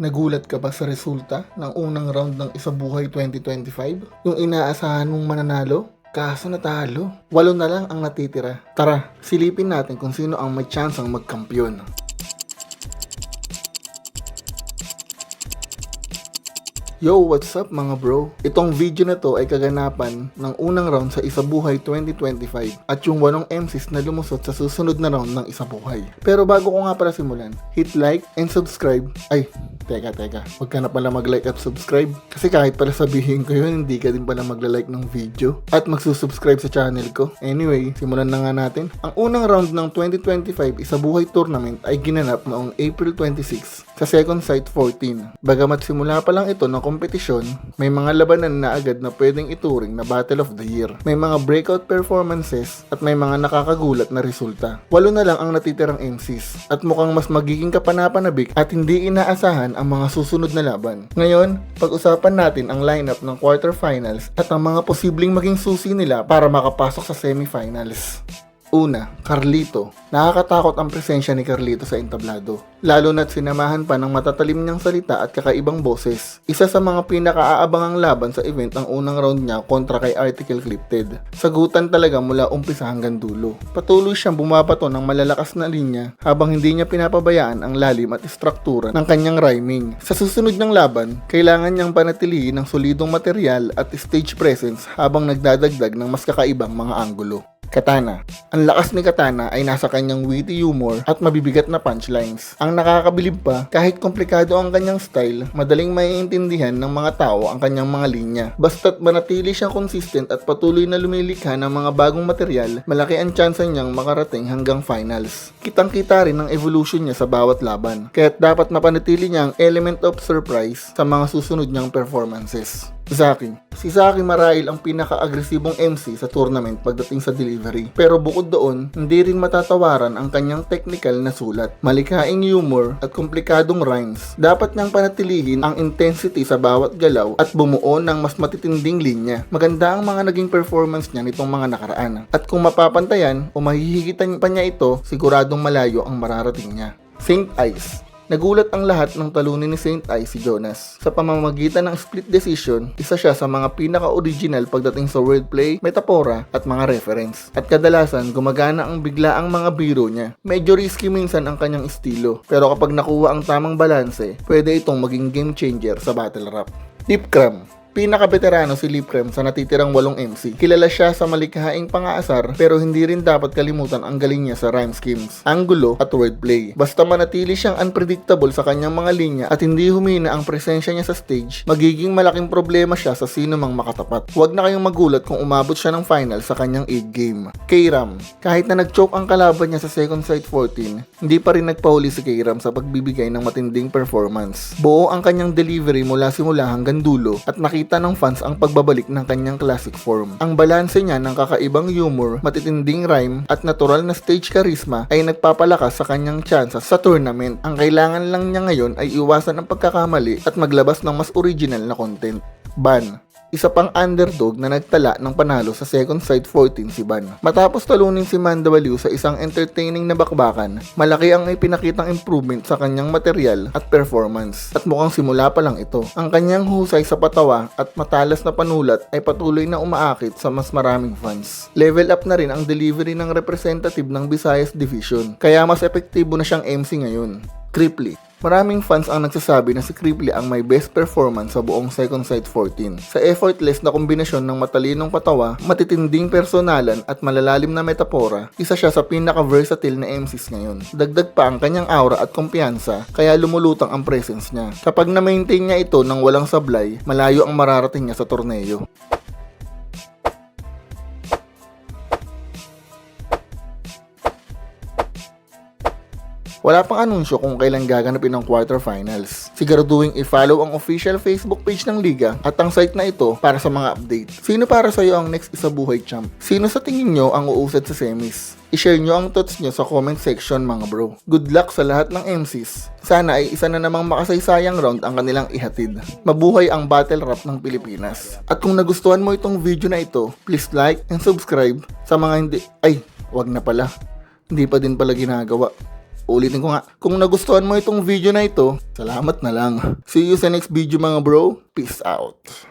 Nagulat ka ba sa resulta ng unang round ng Isabuhay 2025? Yung inaasahan mong mananalo? Kaso natalo. Walo na lang ang natitira. Tara, silipin natin kung sino ang may chance ang magkampiyon. Yo, what's up mga bro? Itong video na to ay kaganapan ng unang round sa Isabuhay 2025 at yung walong MCs na lumusot sa susunod na round ng Isabuhay. Pero bago ko nga pala simulan, hit like and subscribe. Ay, teka teka, huwag ka na pala mag-like at subscribe. Kasi kahit pala sabihin ko yun, hindi ka din pala magla-like ng video at magsusubscribe sa channel ko. Anyway, simulan na nga natin. Ang unang round ng 2025 Isabuhay Tournament ay ginanap noong April 26 sa Second Sight 14. Bagamat simula pa lang ito ng kompetisyon, may mga labanan na agad na pwedeng ituring na Battle of the Year. May mga breakout performances at may mga nakakagulat na resulta. Walo na lang ang natitirang MCs at mukhang mas magiging kapanapanabik at hindi inaasahan ang mga susunod na laban. Ngayon, pag-usapan natin ang lineup ng quarterfinals at ang mga posibleng maging susi nila para makapasok sa semifinals. Una, Carlito. Nakakatakot ang presensya ni Carlito sa entablado. Lalo na't sinamahan pa ng matatalim niyang salita at kakaibang boses. Isa sa mga pinakaaabangang laban sa event ang unang round niya kontra kay Article Clipted. Sagutan talaga mula umpisa hanggang dulo. Patuloy siyang bumabato ng malalakas na linya habang hindi niya pinapabayaan ang lalim at istruktura ng kanyang rhyming. Sa susunod ng laban, kailangan niyang panatilihin ng solidong material at stage presence habang nagdadagdag ng mas kakaibang mga anggulo. Katana. Ang lakas ni Katana ay nasa kanyang witty humor at mabibigat na punchlines. Ang nakakabilib pa, kahit komplikado ang kanyang style, madaling maiintindihan ng mga tao ang kanyang mga linya. Basta't manatili siyang consistent at patuloy na lumilikha ng mga bagong material, malaki ang tsansa niyang makarating hanggang finals. Kitang-kita rin ang evolution niya sa bawat laban, kaya't dapat mapanatili niya ang element of surprise sa mga susunod niyang performances. Zaki. Si Zaki marahil ang pinaka-agresibong MC sa tournament pagdating sa delivery. Pero bukod doon, hindi rin matatawaran ang kanyang technical na sulat, malikhaing humor at komplikadong rhymes. Dapat niyang panatilihin ang intensity sa bawat galaw at bumuo ng mas matitinding linya. Maganda ang mga naging performance niya nitong mga nakaraan. At kung mapapantayan o mahihigitan pa niya ito, siguradong malayo ang mararating niya. Saint Ice Nagulat ang lahat ng talunin ni Saint Ice si Jonas. Sa pamamagitan ng split decision, isa siya sa mga pinaka-original pagdating sa wordplay, metapora, at mga reference. At kadalasan, gumagana ang bigla ang mga biro niya. Medyo risky minsan ang kanyang estilo, pero kapag nakuha ang tamang balanse, pwede itong maging game changer sa battle rap. Deep Cram Pinaka-veterano si Lipcrem sa natitirang walong MC. Kilala siya sa malikhaing pangaasar pero hindi rin dapat kalimutan ang galing niya sa rhyme schemes, angulo at wordplay. Basta manatili siyang unpredictable sa kanyang mga linya at hindi humina ang presensya niya sa stage, magiging malaking problema siya sa sino mang makatapat. Huwag na kayong magulat kung umabot siya ng final sa kanyang 8 game. K-Ram Kahit na nag-choke ang kalaban niya sa second sight 14, hindi pa rin nagpahuli si K-Ram sa pagbibigay ng matinding performance. Buo ang kanyang delivery mula simula hanggang dulo at nakita nakita ng fans ang pagbabalik ng kanyang classic form. Ang balanse niya ng kakaibang humor, matitinding rhyme, at natural na stage charisma ay nagpapalakas sa kanyang chances sa tournament. Ang kailangan lang niya ngayon ay iwasan ang pagkakamali at maglabas ng mas original na content. Ban isa pang underdog na nagtala ng panalo sa second sight 14 si Ban. Matapos talunin si Mandawaliw sa isang entertaining na bakbakan, malaki ang ipinakitang improvement sa kanyang material at performance. At mukhang simula pa lang ito. Ang kanyang husay sa patawa at matalas na panulat ay patuloy na umaakit sa mas maraming fans. Level up na rin ang delivery ng representative ng Visayas Division, kaya mas epektibo na siyang MC ngayon. Cripply Maraming fans ang nagsasabi na si Cripply ang may best performance sa buong Second Sight 14. Sa effortless na kombinasyon ng matalinong patawa, matitinding personalan at malalalim na metapora, isa siya sa pinaka-versatile na MCs ngayon. Dagdag pa ang kanyang aura at kumpiyansa, kaya lumulutang ang presence niya. Kapag na-maintain niya ito ng walang sablay, malayo ang mararating niya sa torneo. Wala pang anunsyo kung kailan gaganapin ang quarterfinals. Siguraduhin i-follow ang official Facebook page ng Liga at ang site na ito para sa mga update. Sino para sa iyo ang next isabuhay champ? Sino sa tingin nyo ang uusad sa semis? I-share nyo ang thoughts nyo sa comment section mga bro. Good luck sa lahat ng MCs. Sana ay isa na namang makasaysayang round ang kanilang ihatid. Mabuhay ang battle rap ng Pilipinas. At kung nagustuhan mo itong video na ito, please like and subscribe sa mga hindi... Ay, wag na pala. Hindi pa din pala ginagawa. Ulitin ko nga, kung nagustuhan mo itong video na ito, salamat na lang. See you sa next video mga bro. Peace out.